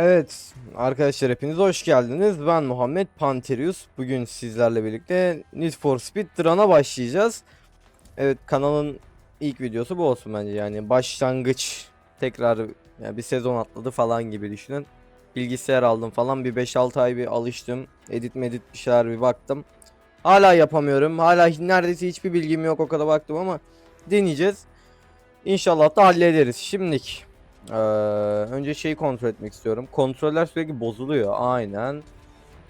Evet arkadaşlar hepiniz hoş geldiniz. Ben Muhammed Panterius. Bugün sizlerle birlikte Need for Speed Run'a başlayacağız. Evet kanalın ilk videosu bu olsun bence yani başlangıç tekrar yani bir sezon atladı falan gibi düşünün. Bilgisayar aldım falan bir 5-6 ay bir alıştım. Edit medit bir şeyler bir baktım. Hala yapamıyorum. Hala neredeyse hiçbir bilgim yok o kadar baktım ama deneyeceğiz. İnşallah da hallederiz. Şimdilik ee, önce şeyi kontrol etmek istiyorum. Kontroller sürekli bozuluyor. Aynen.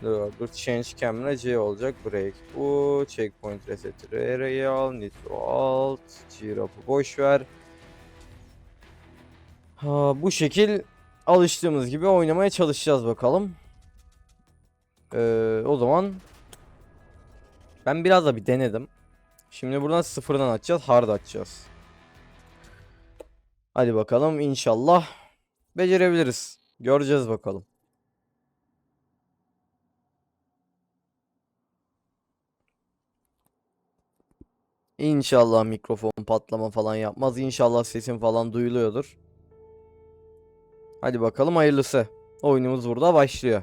Dur, dur change camera C olacak. Break bu. Checkpoint reset R'yi al. Nitro alt. G-Rap'ı boş ver. Ha, bu şekil alıştığımız gibi oynamaya çalışacağız bakalım. Ee, o zaman ben biraz da bir denedim. Şimdi buradan sıfırdan açacağız. Hard açacağız. Hadi bakalım inşallah becerebiliriz. Göreceğiz bakalım. İnşallah mikrofon patlama falan yapmaz. İnşallah sesim falan duyuluyordur. Hadi bakalım hayırlısı. Oyunumuz burada başlıyor.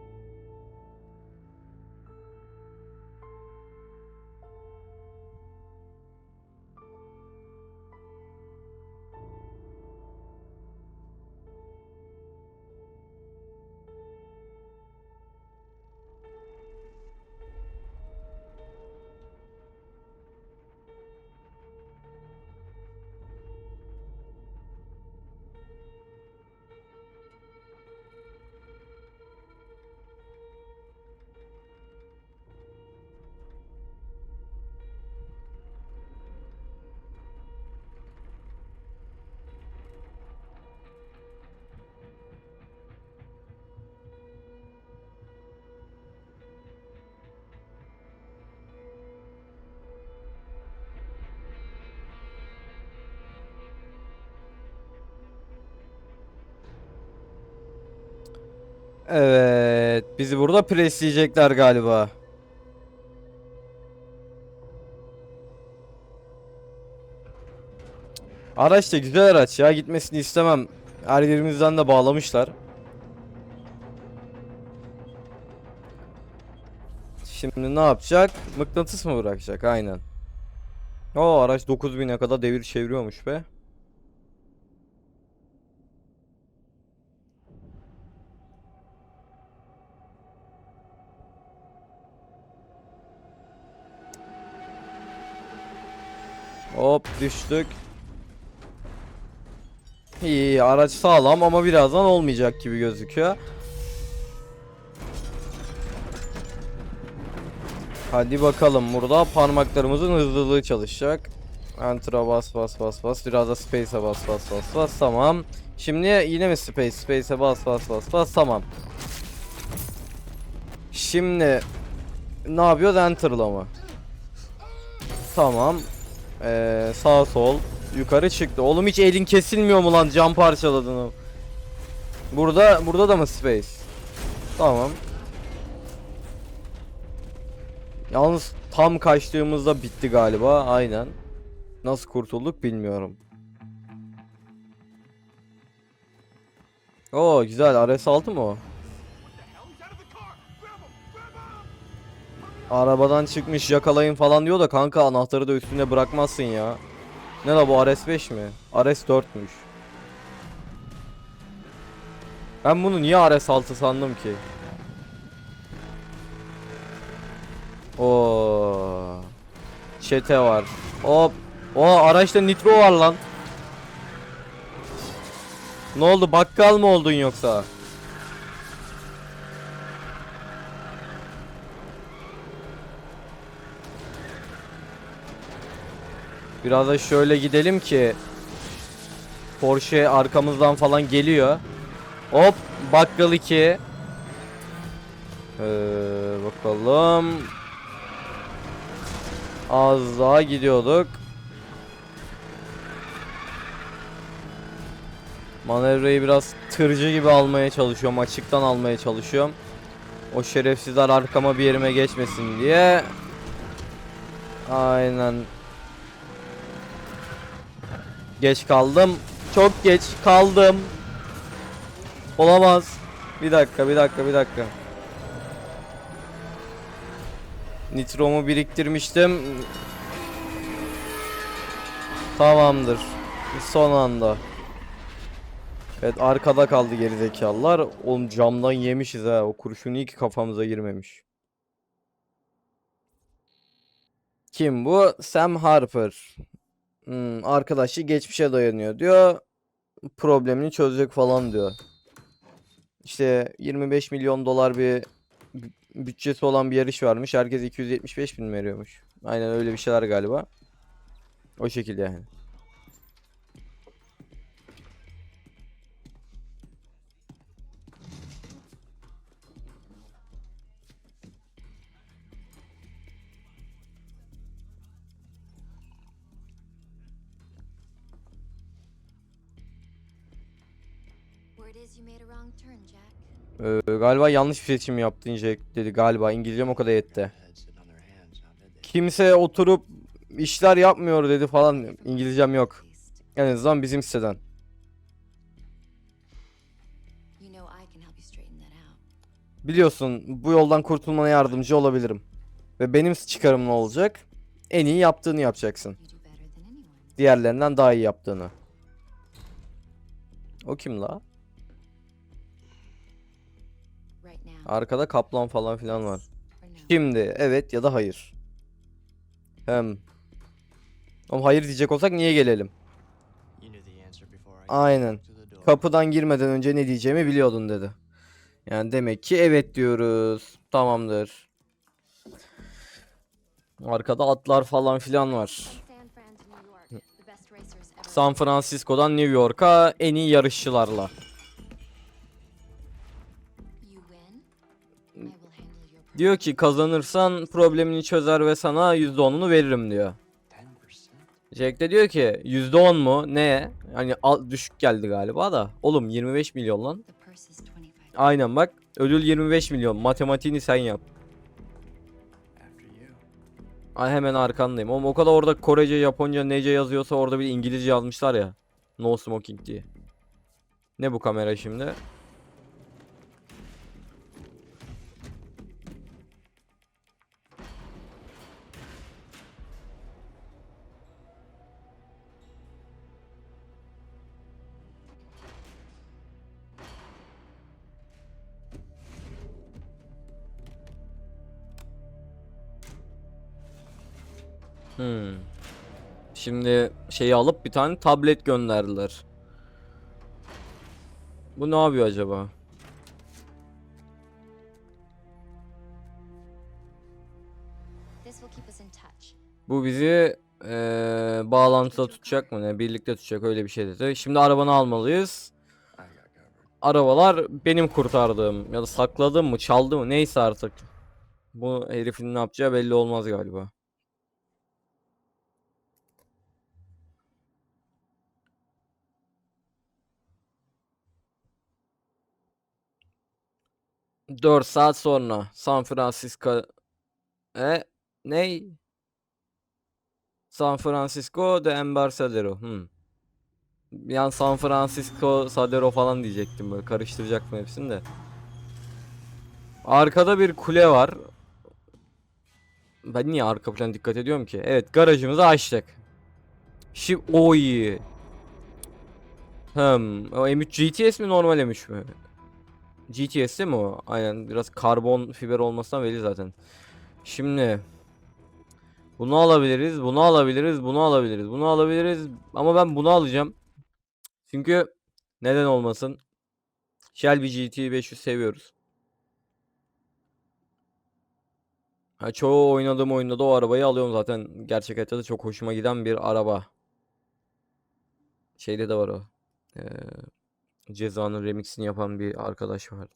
Evet, bizi burada presleyecekler galiba. Araç da güzel araç ya, gitmesini istemem. Her yerimizden de bağlamışlar. Şimdi ne yapacak? Mıknatıs mı bırakacak? Aynen. O araç 9000'e kadar devir çeviriyormuş be. Hop düştük. İyi araç sağlam ama birazdan olmayacak gibi gözüküyor. Hadi bakalım burada parmaklarımızın hızlılığı çalışacak. Enter'a bas bas bas bas. Biraz da space'e bas bas bas bas. Tamam. Şimdi yine mi space? Space'e bas bas bas bas. Tamam. Şimdi ne yapıyoruz? Enter'la mı? Tamam. Ee, sağ sol yukarı çıktı. Oğlum hiç elin kesilmiyor mu lan cam parçaladın o. Burada burada da mı space? Tamam. Yalnız tam kaçtığımızda bitti galiba. Aynen. Nasıl kurtulduk bilmiyorum. Oo güzel. RS6 mı o? Arabadan çıkmış yakalayın falan diyor da kanka anahtarı da üstünde bırakmazsın ya. Ne la bu RS5 mi? RS4'müş. Ben bunu niye RS6 sandım ki? Oo. Çete var. Hop. O araçta nitro var lan. Ne oldu bakkal mı oldun yoksa? Biraz da şöyle gidelim ki Porsche arkamızdan falan geliyor. Hop bakkal 2. Ee, bakalım. Az daha gidiyorduk. Manevrayı biraz tırcı gibi almaya çalışıyorum. Açıktan almaya çalışıyorum. O şerefsizler arkama bir yerime geçmesin diye. Aynen. Geç kaldım. Çok geç kaldım. Olamaz. Bir dakika, bir dakika, bir dakika. Nitromu biriktirmiştim. Tamamdır. Son anda. Evet arkada kaldı gerizekalılar. Oğlum camdan yemişiz ha. O kurşun iyi ki kafamıza girmemiş. Kim bu? Sam Harper. Hmm, arkadaşı geçmişe dayanıyor diyor. Problemini çözecek falan diyor. İşte 25 milyon dolar bir bü- bütçesi olan bir yarış varmış. Herkes 275 bin veriyormuş. Aynen öyle bir şeyler galiba. O şekilde yani. Ee, galiba yanlış bir seçim yaptın Jack dedi galiba. İngilizcem o kadar yetti. Kimse oturup işler yapmıyor dedi falan. İngilizcem yok. En azından bizim siteden. Biliyorsun bu yoldan kurtulmana yardımcı olabilirim. Ve benim çıkarım ne olacak? En iyi yaptığını yapacaksın. Diğerlerinden daha iyi yaptığını. O kim la? Arkada kaplan falan filan var. Şimdi evet ya da hayır. Hem. Oğlum hayır diyecek olsak niye gelelim? Aynen. Kapıdan girmeden önce ne diyeceğimi biliyordun dedi. Yani demek ki evet diyoruz. Tamamdır. Arkada atlar falan filan var. San Francisco'dan New York'a en iyi yarışçılarla. Diyor ki kazanırsan problemini çözer ve sana %10'unu veririm diyor. Jack de diyor ki %10 mu? Ne? Hani al- düşük geldi galiba da. Oğlum 25 milyon lan. The purse is 25. Aynen bak. Ödül 25 milyon. Matematiğini sen yap. Ay hemen arkandayım. Oğlum o kadar orada Korece, Japonca, nece yazıyorsa orada bir İngilizce yazmışlar ya. No smoking diye. Ne bu kamera şimdi? Hmm. Şimdi şeyi alıp bir tane tablet gönderdiler. Bu ne yapıyor acaba? Bu bizi eee bağlantıda tutacak mı ne? Birlikte tutacak öyle bir şey dedi. Şimdi arabanı almalıyız. Arabalar benim kurtardığım ya da sakladığım mı çaldı mı neyse artık. Bu herifin ne yapacağı belli olmaz galiba. Dört saat sonra San Francisco e ney? San Francisco de Embarcadero. Hmm. An San Francisco Sadero falan diyecektim böyle karıştıracaktım hepsini de. Arkada bir kule var. Ben niye arka plana dikkat ediyorum ki? Evet garajımızı açtık. Şimdi oy. Hmm. O M3 GTS mi normal M3 mü? GTS değil mi o? Aynen biraz karbon fiber olmasından belli zaten. Şimdi bunu alabiliriz, bunu alabiliriz, bunu alabiliriz, bunu alabiliriz. Ama ben bunu alacağım. Çünkü neden olmasın? Shelby GT 500 seviyoruz. Ha, çoğu oynadığım oyunda da o arabayı alıyorum zaten. Gerçek hayatta da çok hoşuma giden bir araba. Şeyde de var o. Ee, Ceza'nın remixini yapan bir arkadaş vardı.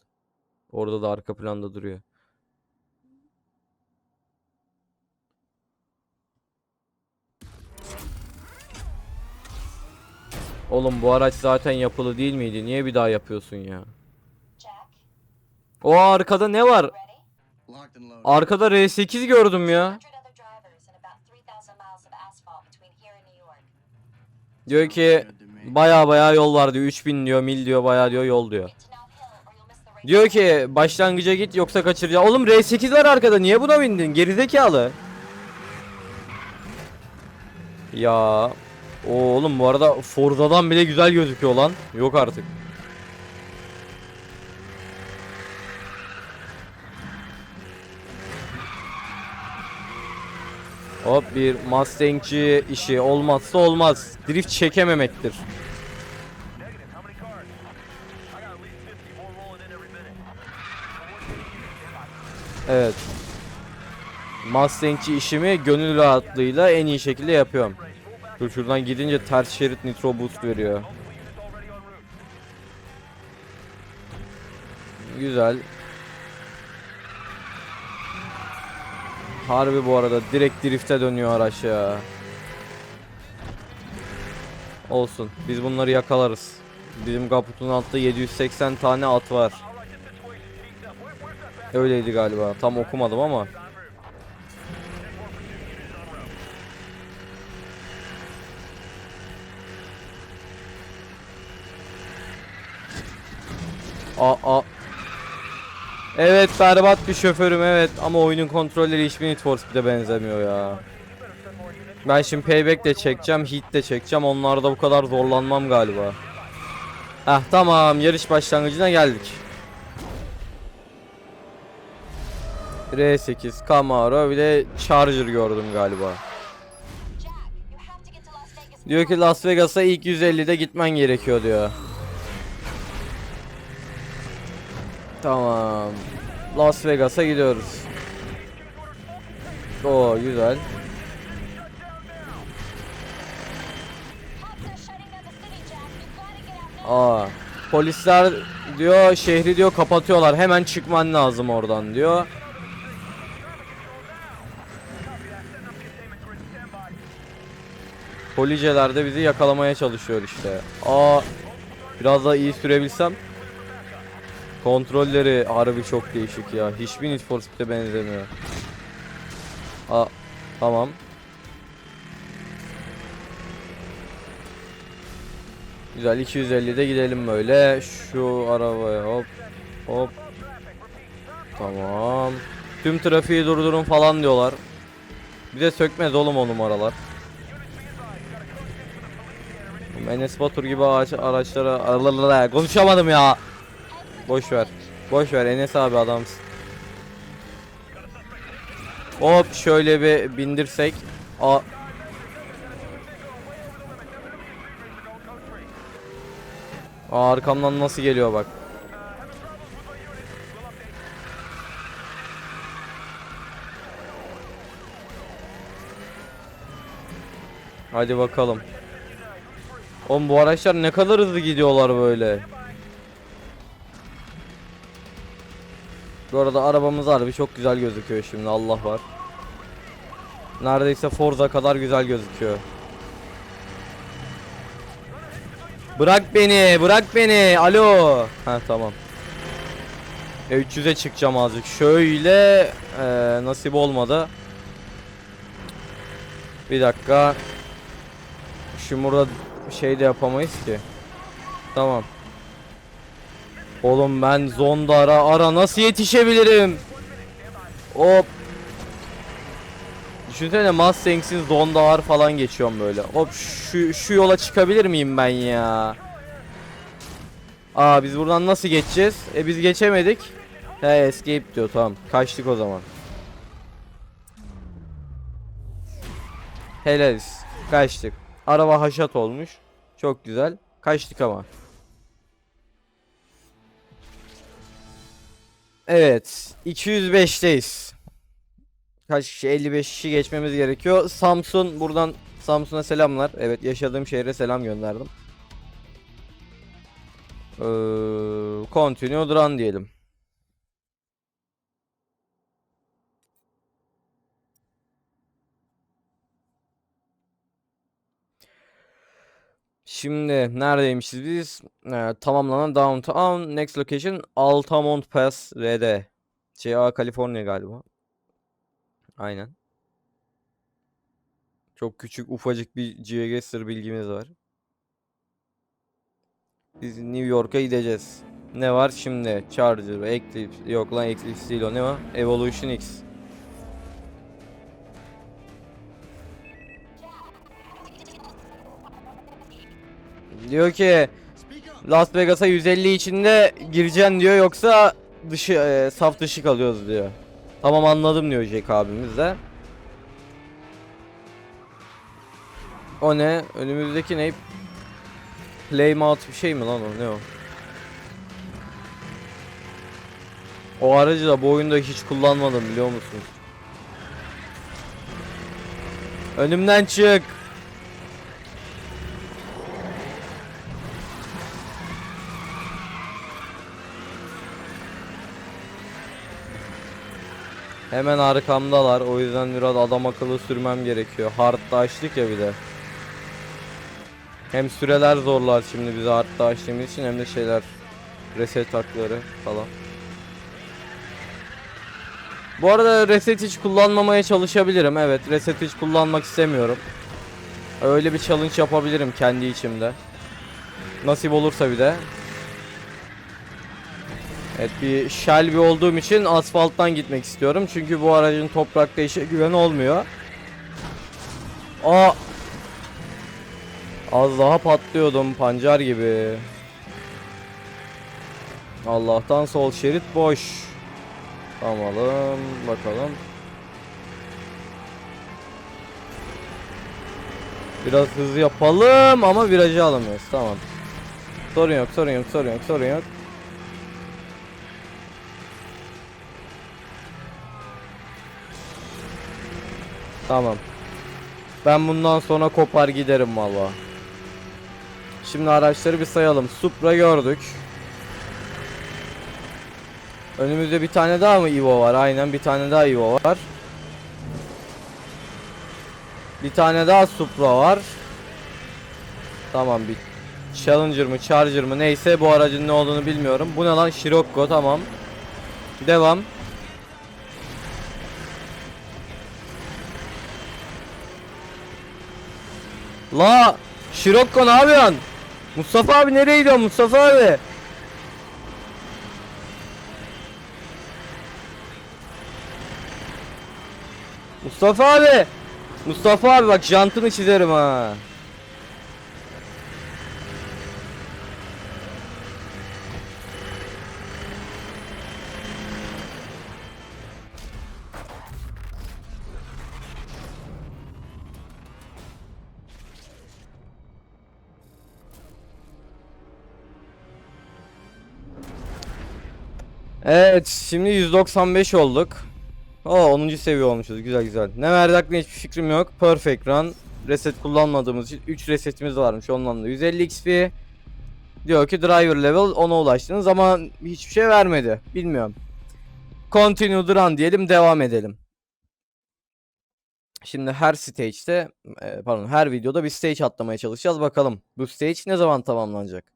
Orada da arka planda duruyor. Oğlum bu araç zaten yapılı değil miydi? Niye bir daha yapıyorsun ya? O arkada ne var? Arkada R8 gördüm ya. Diyor ki baya baya yol var diyor. 3000 diyor, mil diyor, baya diyor yol diyor. Diyor ki başlangıca git yoksa kaçıracağım. Oğlum R8 var arkada. Niye buna bindin? Gerizekalı. Ya. Oğlum bu arada Forza'dan bile güzel gözüküyor lan. Yok artık. Hop bir Mustang'ci işi olmazsa olmaz. Drift çekememektir. Negative. How many cars? I got at least 50 more rolling in every minute. Evet. Mustang'ci işimi gönül rahatlığıyla en iyi şekilde yapıyorum. Dur şuradan gidince ters şerit nitro boost veriyor. Güzel. Harbi bu arada direkt drift'e dönüyor araç ya. Olsun. Biz bunları yakalarız. Bizim kaputun altta 780 tane at var. Öyleydi galiba. Tam okumadım ama. Aa, aa. Evet berbat bir şoförüm evet ama oyunun kontrolleri hiçbir Need for Speed'e benzemiyor ya. Ben şimdi payback de çekeceğim, heat de çekeceğim. Onlarda bu kadar zorlanmam galiba. Heh tamam yarış başlangıcına geldik. R8, Camaro bir de Charger gördüm galiba. Diyor ki Las Vegas'a ilk 150'de gitmen gerekiyor diyor. Tamam. Las Vegas'a gidiyoruz. Oo güzel. Aa. Polisler diyor şehri diyor kapatıyorlar. Hemen çıkman lazım oradan diyor. Policeler de bizi yakalamaya çalışıyor işte. Aa. Biraz daha iyi sürebilsem. Kontrolleri harbi çok değişik ya. Hiçbir Need for Speed'e benzemiyor. Aa. Tamam. Güzel 250'de gidelim böyle. Şu arabaya hop hop. Tamam. Tüm trafiği durdurun falan diyorlar. Bize sökmez oğlum o numaralar. Enes Batur gibi ağaç, araçlara konuşamadım ya. Boş ver. Boş ver Enes abi adamsın. Hop şöyle bir bindirsek. A Aa, arkamdan nasıl geliyor bak. Hadi bakalım. Oğlum bu araçlar ne kadar hızlı gidiyorlar böyle. Bu arada arabamız harbi çok güzel gözüküyor şimdi Allah var. Neredeyse Forza kadar güzel gözüküyor. Bırak beni, bırak beni. Alo. Ha tamam. E 300'e çıkacağım azıcık. Şöyle e, nasip olmadı. Bir dakika. Şimdi burada şey de yapamayız ki. Tamam. Oğlum ben zonda ara nasıl yetişebilirim? Hop. Düşünsene Mustang'sin zonda ağır falan geçiyorum böyle. Hop şu, şu yola çıkabilir miyim ben ya? Aa biz buradan nasıl geçeceğiz? E biz geçemedik. He escape diyor tamam. Kaçtık o zaman. Helaliz. Kaçtık. Araba haşat olmuş. Çok güzel. Kaçtık ama. Evet. 205'teyiz. Kaç kişi? 55 kişi geçmemiz gerekiyor. Samsun buradan Samsun'a selamlar. Evet yaşadığım şehre selam gönderdim. Ee, continue run diyelim. Şimdi neredeymişiz biz? Ee, tamamlanan Downtown Next Location Altamont Pass RD. CA Kaliforniya galiba. Aynen. Çok küçük ufacık bir GeoGuessr bilgimiz var. Biz New York'a gideceğiz. Ne var şimdi? Charger, Eclipse, yok lan Eclipse değil o ne o? Evolution X. Diyor ki Las Vegas'a 150 içinde gireceksin diyor yoksa dışı e, saf dışı kalıyoruz diyor. Tamam anladım diyor Jack abimiz de. O ne? Önümüzdeki ne? Playmount bir şey mi lan o? Ne o? O aracı da bu oyunda hiç kullanmadım biliyor musunuz? Önümden çık. Hemen arkamdalar. O yüzden biraz adam akıllı sürmem gerekiyor. Hard'da açtık ya bir de. Hem süreler zorlar şimdi bize hard'da açtığımız için hem de şeyler reset hakları falan. Bu arada reset hiç kullanmamaya çalışabilirim. Evet reset hiç kullanmak istemiyorum. Öyle bir challenge yapabilirim kendi içimde. Nasip olursa bir de. Evet bir Shelby olduğum için asfalttan gitmek istiyorum. Çünkü bu aracın toprakta işe güven olmuyor. Aa! Az daha patlıyordum pancar gibi. Allah'tan sol şerit boş. Tamam bakalım. Biraz hızlı yapalım ama virajı alamıyoruz. Tamam. Sorun yok, sorun yok, sorun yok, sorun yok. Tamam. Ben bundan sonra kopar giderim valla. Şimdi araçları bir sayalım. Supra gördük. Önümüzde bir tane daha mı Evo var? Aynen bir tane daha Evo var. Bir tane daha Supra var. Tamam bir Challenger mı Charger mı neyse bu aracın ne olduğunu bilmiyorum. Bu ne lan Scirocco tamam. Devam. La Scirocco ne yapıyorsun? Mustafa abi nereye gidiyorsun Mustafa abi? Mustafa abi. Mustafa abi bak jantını çizerim ha. Evet şimdi 195 olduk. Oo 10. seviye olmuşuz güzel güzel. Ne verdi hakkında hiçbir fikrim yok. Perfect run. Reset kullanmadığımız için 3 resetimiz varmış ondan da 150 XP. Diyor ki driver level 10'a ulaştınız ama hiçbir şey vermedi. Bilmiyorum. Continue run diyelim devam edelim. Şimdi her stage'de e, pardon her videoda bir stage atlamaya çalışacağız bakalım. Bu stage ne zaman tamamlanacak?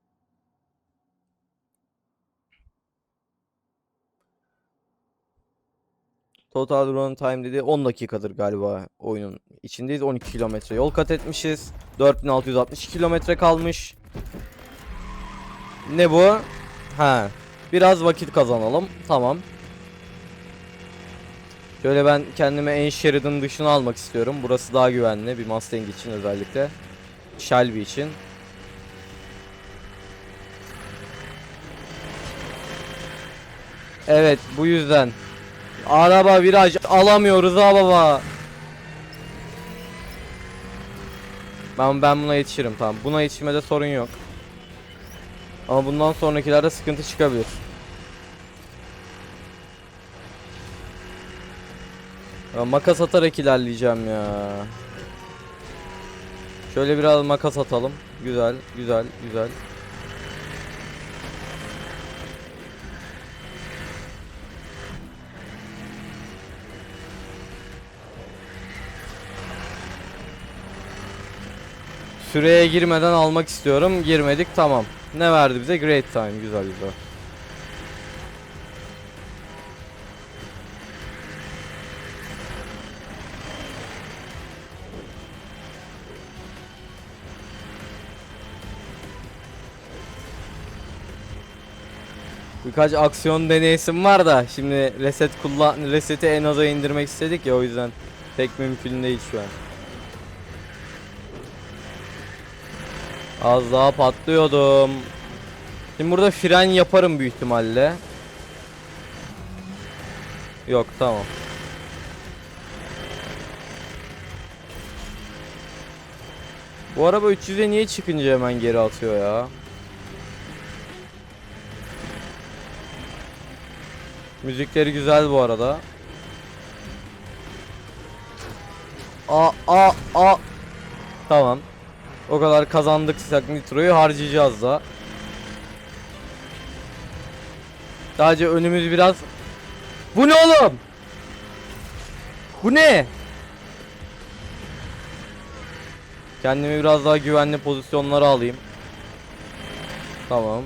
Total run time dedi 10 dakikadır galiba oyunun içindeyiz. 12 kilometre yol kat etmişiz. 4660 kilometre kalmış. Ne bu? Ha. Biraz vakit kazanalım. Tamam. Şöyle ben kendime en Sheridan dışına almak istiyorum. Burası daha güvenli bir Mustang için özellikle. Shelby için. Evet bu yüzden Araba viraj alamıyoruz ha baba. Ben ben buna yetişirim tamam. Buna yetişmede sorun yok. Ama bundan sonrakilerde sıkıntı çıkabilir. Ya makas atarak ilerleyeceğim ya. Şöyle biraz makas atalım. Güzel, güzel, güzel. Süreye girmeden almak istiyorum. Girmedik tamam. Ne verdi bize? Great time. Güzel güzel. Birkaç aksiyon deneyesim var da şimdi reset kullan reseti en aza indirmek istedik ya o yüzden pek mümkün değil şu an. Az daha patlıyordum. Şimdi burada fren yaparım büyük ihtimalle. Yok tamam. Bu araba 300'e niye çıkınca hemen geri atıyor ya? Müzikleri güzel bu arada. A a a Tamam. O kadar kazandık Nitro'yu harcayacağız da. Sadece önümüz biraz Bu ne oğlum? Bu ne? Kendimi biraz daha güvenli pozisyonlara alayım. Tamam.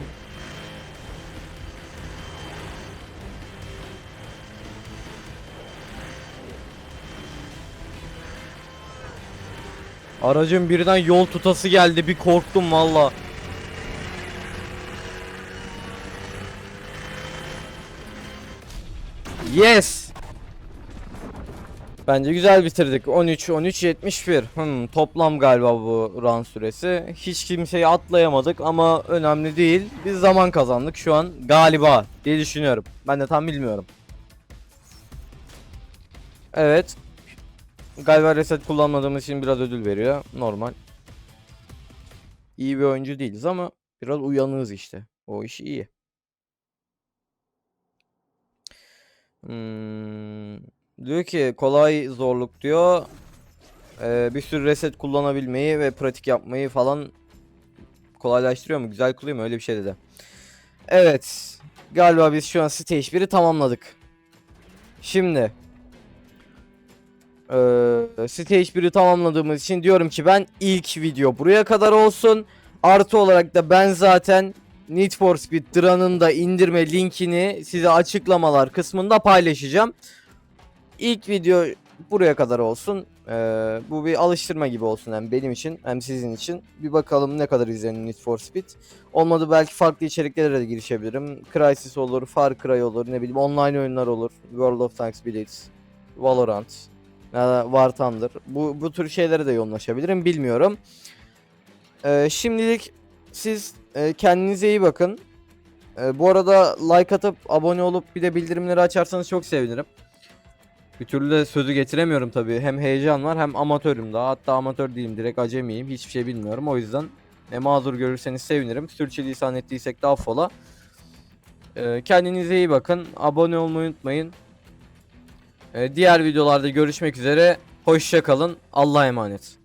Aracın birden yol tutası geldi bir korktum valla. Yes. Bence güzel bitirdik. 13 13 71. Hmm, toplam galiba bu run süresi. Hiç kimseyi atlayamadık ama önemli değil. Biz zaman kazandık şu an galiba diye düşünüyorum. Ben de tam bilmiyorum. Evet. Galiba reset kullanmadığımız için biraz ödül veriyor. Normal. İyi bir oyuncu değiliz ama biraz uyanığız işte. O iş iyi. Hmm, diyor ki kolay zorluk diyor. Ee, bir sürü reset kullanabilmeyi ve pratik yapmayı falan kolaylaştırıyor mu? Güzel kılıyor mu? Öyle bir şey dedi. Evet. Galiba biz şu an stage 1'i tamamladık. Şimdi ee, stage 1'i tamamladığımız için diyorum ki ben ilk video buraya kadar olsun. Artı olarak da ben zaten Need for Speed Drun'ın da indirme linkini size açıklamalar kısmında paylaşacağım. İlk video buraya kadar olsun. Ee, bu bir alıştırma gibi olsun hem benim için hem sizin için. Bir bakalım ne kadar izlenir Need for Speed. Olmadı belki farklı içeriklere de girişebilirim. Crysis olur, Far Cry olur, ne bileyim online oyunlar olur. World of Tanks Blitz, Valorant, Thunder. Bu, bu tür şeylere de yoğunlaşabilirim bilmiyorum. Ee, şimdilik siz e, kendinize iyi bakın. Ee, bu arada like atıp abone olup bir de bildirimleri açarsanız çok sevinirim. Bir türlü de sözü getiremiyorum tabii. Hem heyecan var hem amatörüm daha. Hatta amatör değilim direkt acemiyim. Hiçbir şey bilmiyorum. O yüzden e, mazur görürseniz sevinirim. Sürçülisan ettiysek de affola. Ee, kendinize iyi bakın. Abone olmayı unutmayın. Ee, diğer videolarda görüşmek üzere. Hoşça kalın. Allah'a emanet.